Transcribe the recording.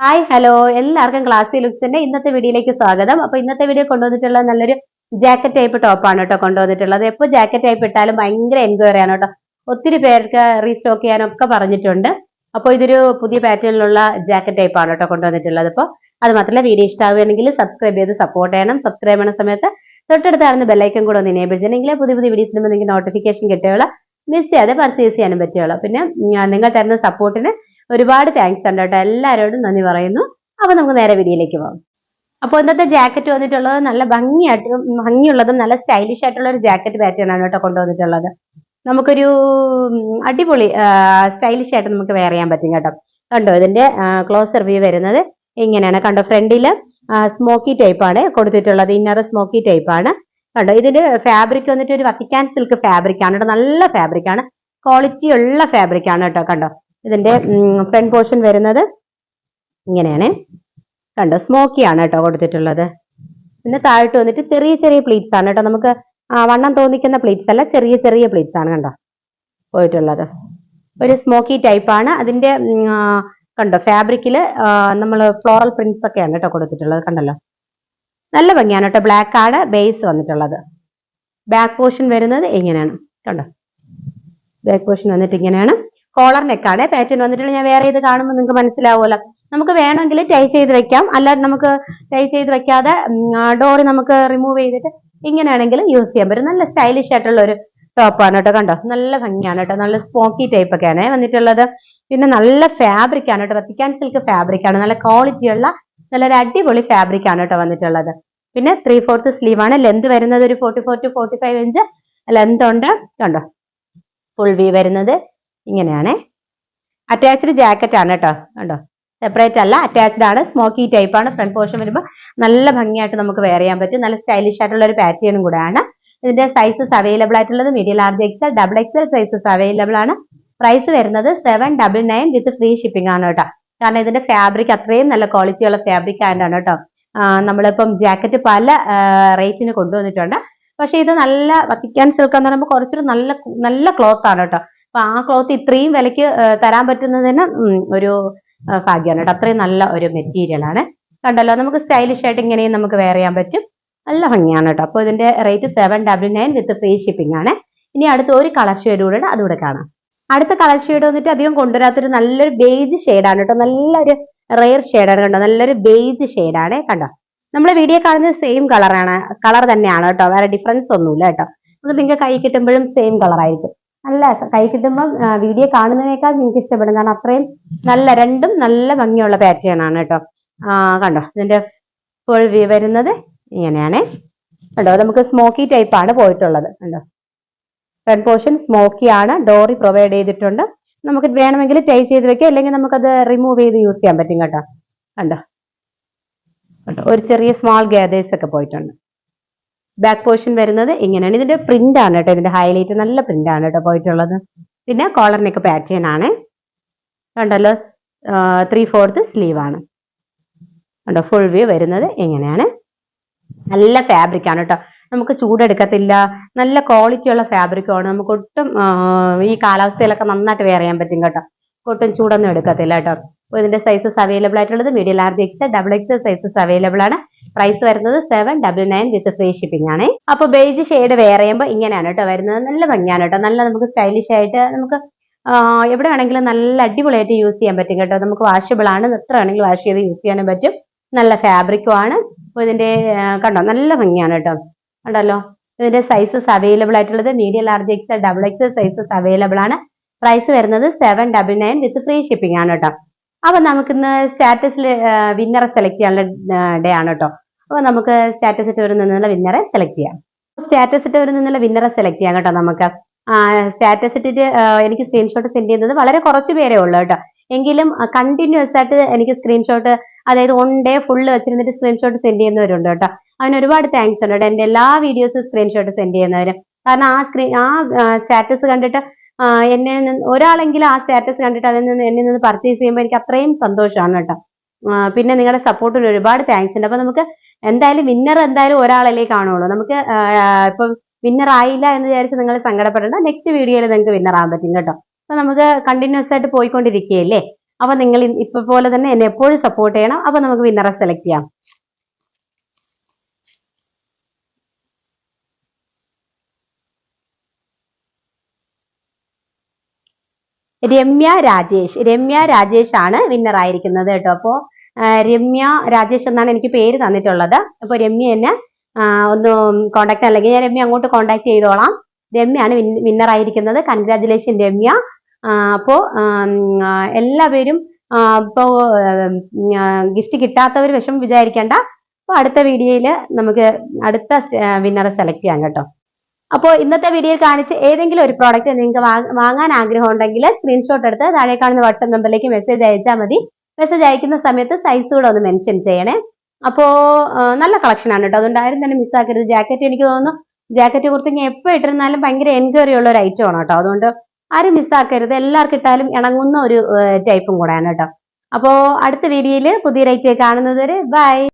Hi hello എല്ലാവർക്കും ക്ലാസ്സി ലുക്സിന്റെ ഇന്നത്തെ വീഡിയോയിലേക്ക് സ്വാഗതം. അപ്പൊ ഇന്നത്തെ വീഡിയോ കൊണ്ടുവന്നിട്ടുള്ള നല്ലൊരു ജാക്കറ്റ് ടൈപ്പ് ടോപ്പാണ് കേട്ടോ കൊണ്ടുവന്നിട്ടുള്ളത്. എപ്പോൾ ജാക്കറ്റ് ടൈപ്പ് ഇട്ടാലും ഭയങ്കര എൻക്വയറി ആണ് കേട്ടോ. ഒത്തിരി പേർക്ക് റീസ്റ്റോക്ക് ചെയ്യാനൊക്കെ പറഞ്ഞിട്ടുണ്ട്. അപ്പോൾ ഇതൊരു പുതിയ പാറ്റേണിലുള്ള ജാക്കറ്റ് ടൈപ്പ് ആണ് കേട്ടോ കൊണ്ടുവന്നിട്ടുള്ളത്. അപ്പോൾ അത് മാത്രമല്ല വീഡിയോ ഇഷ്ടമാവുകയാണെങ്കിൽ സബ്സ്ക്രൈബ് ചെയ്ത് സപ്പോർട്ട് ചെയ്യണം. സബ്സ്ക്രൈബ് ചെയ്യുന്ന സമയത്ത് തൊട്ടടുത്തായിരുന്ന ബെല്ലൈക്കൻ കൂടെ ഒന്ന് എനേബിൾ ചെയ്യണമെങ്കിൽ പുതിയ പുതിയ വീഡിയോസ് ഇടുമ്പോൾ നിങ്ങൾക്ക് നോട്ടിഫിക്കേഷൻ കിട്ടുകയുള്ളൂ. മിസ് ചെയ്യാതെ പർച്ചേസ് ചെയ്യാനും പറ്റുകയുള്ളൂ. പിന്നെ നിങ്ങൾ തരുന്ന സപ്പോർട്ടിന് ഒരുപാട് താങ്ക്സ് ഉണ്ട് കേട്ടോ. എല്ലാവരോടും നന്ദി പറയുന്നു. അപ്പൊ നമുക്ക് നേരെ വീഡിയോയിലേക്ക് പോകാം. അപ്പോൾ ഇന്നത്തെ ജാക്കറ്റ് വന്നിട്ടുള്ളത് നല്ല ഭംഗിയായിട്ടും ഭംഗിയുള്ളതും നല്ല സ്റ്റൈലിഷ് ആയിട്ടുള്ള ഒരു ജാക്കറ്റ് പാറ്റേൺ ആണ് കേട്ടോ കൊണ്ടുവന്നിട്ടുള്ളത്. നമുക്കൊരു അടിപൊളി സ്റ്റൈലിഷ് ആയിട്ട് നമുക്ക് വെയർ ചെയ്യാൻ പറ്റും കേട്ടോ. കണ്ടോ ഇതിന്റെ ക്ലോസർ വ്യൂ വരുന്നത് ഇങ്ങനെയാണ്. കണ്ടോ ഫ്രണ്ടിൽ സ്മോക്കി ടൈപ്പ് ആണ് കൊടുത്തിട്ടുള്ളത്. ഇന്നർ സ്മോക്കി ടൈപ്പ് ആണ്. കണ്ടോ ഇതിന്റെ ഫാബ്രിക് വന്നിട്ട് ഒരു വത്തിക്കാൻ സിൽക്ക് ഫാബ്രിക് ആണ് കേട്ടോ. നല്ല ഫാബ്രിക് ആണ്. ക്വാളിറ്റി ഉള്ള ഫാബ്രിക് ആണ് കേട്ടോ. കണ്ടോ ഇതിന്റെ ഫ്രണ്ട് പോർഷൻ വരുന്നത് ഇങ്ങനെയാണ്. കണ്ടോ സ്മോക്കി ആണ് കേട്ടോ കൊടുത്തിട്ടുള്ളത്. പിന്നെ താഴോട്ട് വന്നിട്ട് ചെറിയ ചെറിയ പ്ലീറ്റ്സ് ആണ് കേട്ടോ. നമുക്ക് വണ്ണം തോന്നിക്കുന്ന പ്ലീറ്റ്സ് അല്ല ചെറിയ ചെറിയ പ്ലീറ്റ്സ് ആണ് കണ്ടോ പോയിട്ടുള്ളത്. ഒരു സ്മോക്കി ടൈപ്പ് ആണ്. അതിന്റെ കണ്ടോ ഫാബ്രിക്കിൽ നമ്മൾ ഫ്ലോറൽ പ്രിന്റ്സ് ഒക്കെയാണ് കേട്ടോ കൊടുത്തിട്ടുള്ളത്. കണ്ടല്ലോ. നല്ല ഭംഗിയാണ് കേട്ടോ. ബ്ലാക്ക് ആണ് ബേസ് വന്നിട്ടുള്ളത്. ബാക്ക് പോർഷൻ വരുന്നത് ഇങ്ങനെയാണ്. കണ്ടോ? ബാക്ക് പോർഷൻ വന്നിട്ട് ഇങ്ങനെയാണ്. കോളർ നെക്കാണ് പാറ്റേൺ വന്നിട്ടുള്ള ഞാൻ വേറെ ഇത് കാണുമ്പോൾ നിങ്ങൾക്ക് മനസ്സിലാവുമല്ലോ. നമുക്ക് വേണമെങ്കിൽ ടൈ ചെയ്ത് വെക്കാം. അല്ലാതെ നമുക്ക് ടൈ ചെയ്ത് വെക്കാതെ ഡോറി നമുക്ക് റിമൂവ് ചെയ്തിട്ട് ഇങ്ങനെയാണെങ്കിൽ യൂസ് ചെയ്യാൻ പറ്റും. നല്ല സ്റ്റൈലിഷ് ആയിട്ടുള്ള ഒരു ടോപ്പാണ് കേട്ടോ. കണ്ടോ? നല്ല ഭംഗിയാണ് കേട്ടോ. നല്ല സ്മോക്കി ടൈപ്പ് ഒക്കെയാണ് വന്നിട്ടുള്ളത്. പിന്നെ നല്ല ഫാബ്രിക് ആണ് കേട്ടോ. വത്തിക്കാൻ സിൽക്ക് ഫാബ്രിക് ആണ്. നല്ല ക്വാളിറ്റി ഉള്ള നല്ലൊരു അടിപൊളി ഫാബ്രിക് ആണ് കേട്ടോ വന്നിട്ടുള്ളത്. പിന്നെ ത്രീ ഫോർത്ത് സ്ലീവ് ആണ്. ലെന്ത് വരുന്നത് ഒരു forty four to forty five inch length ഉണ്ട്. കണ്ടോ? ഫുൾ വി വരുന്നത് ഇങ്ങനെയാണ്. അറ്റാച്ച്ഡ് ജാക്കറ്റ് ആണ് കേട്ടോ. കണ്ടോ? സെപ്പറേറ്റ് അല്ല അറ്റാച്ച്ഡ് ആണ്. സ്മോക്കി ടൈപ്പ് ആണ്. ഫ്രണ്ട് പോർഷൻ വരുമ്പോൾ നല്ല ഭംഗിയായിട്ട് നമുക്ക് വെയർ ചെയ്യാൻ പറ്റും. നല്ല സ്റ്റൈലിഷ് ആയിട്ടുള്ള ഒരു പാറ്റേണും കൂടെയാണ് ഇതിന്റെ സൈസസ് അവൈലബിൾ ആയിട്ടുള്ളത് medium large XL double XL sizes available ആണ്. പ്രൈസ് വരുന്നത് seven double nine with free shipping ആണ് കേട്ടോ. കാരണം ഇതിന്റെ ഫാബ്രിക് അത്രയും നല്ല ക്വാളിറ്റി ഉള്ള ഫാബ്രിക് ആണ് കേട്ടോ. നമ്മളിപ്പം ജാക്കറ്റ് പല റേറ്റിന് കൊണ്ടുവന്നിട്ടുണ്ട്. പക്ഷെ ഇത് നല്ല വത്തിക്കാൻ സിൽക്ക് എന്ന് പറയുമ്പോൾ കുറച്ചൊരു നല്ല നല്ല ക്ലോത്ത് ആണ് കേട്ടോ. അപ്പൊ ആ ക്ലോത്ത് ഇത്രയും വിലക്ക് തരാൻ പറ്റുന്നതിന് ഒരു ഭാഗ്യമാണ് കേട്ടോ. അത്രയും നല്ല ഒരു മെറ്റീരിയൽ ആണ്. കണ്ടല്ലോ നമുക്ക് സ്റ്റൈലിഷ് ആയിട്ട് ഇങ്ങനെയും നമുക്ക് വെയർ ചെയ്യാൻ പറ്റും. നല്ല ഭംഗിയാണ് കേട്ടോ. അപ്പോൾ ഇതിന്റെ rate seven double nine with free shipping ആണ്. ഇനി അടുത്ത ഒരു കളർ ഷെയ്ഡ് കൂടെ അതുകൂടെ കാണാം. അടുത്ത കളർ ഷെയ്ഡ് വന്നിട്ട് അധികം കൊണ്ടുവരാത്തൊരു നല്ലൊരു ബേജ് ആണ് കേട്ടോ. നല്ലൊരു റെയർ ആണ് കണ്ടോ. നല്ലൊരു ബേജ് ആണ് കണ്ടോ. നമ്മൾ വീഡിയോ കാണുന്നത് സെയിം കളറാണ് കളർ തന്നെയാണ് കേട്ടോ. വേറെ ഡിഫറൻസ് ഒന്നുമില്ല കേട്ടോ. അത് നിങ്ങൾക്ക് കൈ കിട്ടുമ്പോഴും സെയിം കളർ ആയിരിക്കും. നല്ല കൈ കിട്ടുമ്പോൾ വീഡിയോ കാണുന്നതിനേക്കാൾ നിങ്ങൾക്ക് ഇഷ്ടപ്പെടും. കാരണം അത്രയും നല്ല രണ്ടും നല്ല ഭംഗിയുള്ള പാറ്റേൺ ആണ് കേട്ടോ. കണ്ടോ? ഇതിന്റെ ഫുൾ വ്യൂ വരുന്നത് ഇങ്ങനെയാണേ. കണ്ടോ? നമുക്ക് സ്മോക്കി ടൈപ്പ് ആണ് പോയിട്ടുള്ളത്. കണ്ടോ? ഫ്രണ്ട് പോർഷൻ സ്മോക്കി ആണ്. ഡോറി പ്രൊവൈഡ് ചെയ്തിട്ടുണ്ട്. നമുക്ക് വേണമെങ്കിൽ ടൈ ചെയ്ത് വെക്കാം. അല്ലെങ്കിൽ നമുക്കത് റിമൂവ് ചെയ്ത് യൂസ് ചെയ്യാൻ പറ്റും കേട്ടോ. കണ്ടോ? ഒരു ചെറിയ സ്മോൾ ഗ്യാദേഴ്സ് ഒക്കെ പോയിട്ടുണ്ട്. ബാക്ക് പോർഷൻ വരുന്നത് ഇങ്ങനെയാണ്. ഇതിന്റെ പ്രിന്റ് ആണ് കേട്ടോ. ഇതിന്റെ ഹൈലൈറ്റ് നല്ല പ്രിന്റ് ആണ് കേട്ടോ പോയിട്ടുള്ളത്. പിന്നെ കോളറിനൊക്കെ പാറ്റേൺ ആണ് കണ്ടല്ലോ? ത്രീ ഫോർത്ത് സ്ലീവ് ആണ്. കണ്ടോ? ഫുൾ വ്യൂ വരുന്നത് എങ്ങനെയാണ് നല്ല ഫാബ്രിക് ആണ് കേട്ടോ. നമുക്ക് ചൂടെടുക്കത്തില്ല. നല്ല ക്വാളിറ്റി ഉള്ള ഫാബ്രിക്കാണ് നമുക്ക് ഒട്ടും ഈ കാലാവസ്ഥയിലൊക്കെ നന്നായിട്ട് വെയർ ചെയ്യാൻ പറ്റും കേട്ടോ. ഒട്ടും ചൂടൊന്നും എടുക്കത്തില്ല കേട്ടോ. അപ്പോൾ ഇതിന്റെ സൈസസ് അവൈലബിൾ ആയിട്ടുള്ളത് medium large X double X sizes available ആണ്. പ്രൈസ് വരുന്നത് seven double nine with free shipping ആണ്. അപ്പോൾ ബേജ് ഷെയ്ഡ് വെയർ ചെയ്യുമ്പോൾ ഇങ്ങനെയാണ് കേട്ടോ വരുന്നത്. നല്ല ഭംഗിയാണ് കേട്ടോ. നല്ല നമുക്ക് സ്റ്റൈലിഷ് ആയിട്ട് നമുക്ക് എവിടെ വേണമെങ്കിലും നല്ല അടിപൊളിയായിട്ട് യൂസ് ചെയ്യാൻ പറ്റും കേട്ടോ. നമുക്ക് വാഷബിൾ ആണ്. എത്ര വേണമെങ്കിലും വാഷ് ചെയ്ത് യൂസ് ചെയ്യാനും പറ്റും. നല്ല ഫാബ്രിക്കും ആണ്. അപ്പോൾ ഇതിന്റെ കണ്ടോ? നല്ല ഭംഗിയാണ് കേട്ടോ. കണ്ടല്ലോ? ഇതിന്റെ സൈസസ് അവൈലബിൾ ആയിട്ടുള്ളത് medium large X double X sizes available ആണ്. പ്രൈസ് വരുന്നത് seven double nine with free shipping ആണ് കേട്ടോ. അപ്പൊ നമുക്കിന്ന് സ്റ്റാറ്റസിൽ വിന്നറെ സെലക്ട് ചെയ്യാനുള്ള ഡേ ആണ് കേട്ടോ അപ്പൊ നമുക്ക് സ്റ്റാറ്റസ് ഇട്ട് നിന്നുള്ള വിന്നറെ സെലക്ട് ചെയ്യാം. സ്റ്റാറ്റസ് ഇട്ട് നിന്നുള്ള വിന്നറെ സെലക്ട് ചെയ്യാം കേട്ടോ നമുക്ക്. സ്റ്റാറ്റസ് ഇട്ടിട്ട് എനിക്ക് സ്ക്രീൻഷോട്ട് സെൻഡ് ചെയ്യുന്നത് വളരെ കുറച്ച് പേരേ ഉള്ളൂ കേട്ടോ. എങ്കിലും കണ്ടിന്യൂസ് ആയിട്ട് എനിക്ക് സ്ക്രീൻഷോട്ട് അതായത് വൺ ഡേ ഫുള്ള് വെച്ചിരുന്നിട്ട് സ്ക്രീൻഷോട്ട് സെൻഡ് ചെയ്യുന്നവരുണ്ട് കേട്ടോ. അതിന് ഒരുപാട് താങ്ക്സ് ഉണ്ട് കേട്ടോ. എന്റെ എല്ലാ വീഡിയോസും സ്ക്രീൻഷോട്ട് സെൻഡ് ചെയ്യുന്നവര്. കാരണം ആ സ്ക്രീൻ ആ സ്റ്റാറ്റസ് കണ്ടിട്ട് എന്നെ ഒരാളെങ്കിലും ആ സ്റ്റാറ്റസ് കണ്ടിട്ട് അതിൽ നിന്ന് എന്നിൽ നിന്ന് പർച്ചേസ് ചെയ്യുമ്പോൾ എനിക്ക് അത്രയും സന്തോഷമാണ് കേട്ടോ. പിന്നെ നിങ്ങളുടെ സപ്പോർട്ടിന് ഒരുപാട് താങ്ക്സ് ഉണ്ട്. അപ്പൊ നമുക്ക് എന്തായാലും വിന്നർ എന്തായാലും ഒരാളല്ലേ കാണുള്ളൂ. നമുക്ക് ഇപ്പൊ വിന്നർ ആയില്ല എന്ന് വിചാരിച്ച് നിങ്ങൾ സങ്കടപ്പെടേണ്ട. നെക്സ്റ്റ് വീഡിയോയിൽ നിങ്ങൾക്ക് വിന്നർ ആകാൻ പറ്റും കേട്ടോ. അപ്പൊ നമുക്ക് കണ്ടിന്യൂസ് ആയിട്ട് പോയിക്കൊണ്ടിരിക്കുകയല്ലേ? അപ്പൊ നിങ്ങൾ ഇപ്പൊ പോലെ തന്നെ എന്നെ എപ്പോഴും സപ്പോർട്ട് ചെയ്യണം. അപ്പൊ നമുക്ക് വിന്നറെ സെലക്ട് ചെയ്യാം. രമ്യ രാജേഷ്. രമ്യ രാജേഷ് ആണ് വിന്നർ ആയിരിക്കുന്നത് കേട്ടോ. അപ്പോ രമ്യ രാജേഷ് എന്നാണ് എനിക്ക് പേര് തന്നിട്ടുള്ളത്. അപ്പൊ രമ്യ എന്നെ ഒന്ന് കോണ്ടാക്ട് അല്ലെങ്കിൽ ഞാൻ രമ്യ അങ്ങോട്ട് കോണ്ടാക്ട് ചെയ്തോളാം. രമ്യ ആണ് വിന്നർ ആയിരിക്കുന്നത്. കൺഗ്രാറ്റുലേഷൻ രമ്യ. അപ്പോൾ അപ്പോ എല്ലാവരും ഇപ്പോ ഗിഫ്റ്റ് കിട്ടാത്തവർ വിഷമം വിചാരിക്കേണ്ട. അപ്പൊ അടുത്ത വീഡിയോയിൽ നമുക്ക് അടുത്ത വിന്നറെ സെലക്ട് ചെയ്യാം കേട്ടോ. അപ്പോൾ ഇന്നത്തെ വീഡിയോയിൽ കാണിച്ച് ഏതെങ്കിലും ഒരു പ്രോഡക്റ്റ് നിങ്ങൾക്ക് വാങ്ങാൻ ആഗ്രഹം ഉണ്ടെങ്കിൽ സ്ക്രീൻഷോട്ട് എടുത്ത് താഴെ കാണുന്ന വാട്സപ്പ് നമ്പറിലേക്ക് മെസ്സേജ് അയച്ചാൽ മതി. മെസ്സേജ് അയക്കുന്ന സമയത്ത് സൈസ് കൂടെ ഒന്ന് മെൻഷൻ ചെയ്യണേ. അപ്പോൾ നല്ല കളക്ഷനാണ് കേട്ടോ അതുകൊണ്ട് ആരും തന്നെ മിസ്സാക്കരുത് ജാക്കറ്റ് എനിക്ക് തോന്നുന്നു ജാക്കറ്റ് കുറിച്ച് ഞാൻ എപ്പോൾ ഇട്ടിരുന്നാലും ഭയങ്കര എൻക്വയറി ഉള്ള ഒരു ഐറ്റം ആണ് കേട്ടോ അതുകൊണ്ട് ആരും മിസ്സാക്കരുത് എല്ലാവർക്കും ഇട്ടാലും ഇണങ്ങുന്ന ഒരു ടൈപ്പും കൂടെയാണ് കേട്ടോ അപ്പോൾ അടുത്ത വീഡിയോയിൽ പുതിയ റൈറ്റ് കാണുന്നത് വരെ ബൈ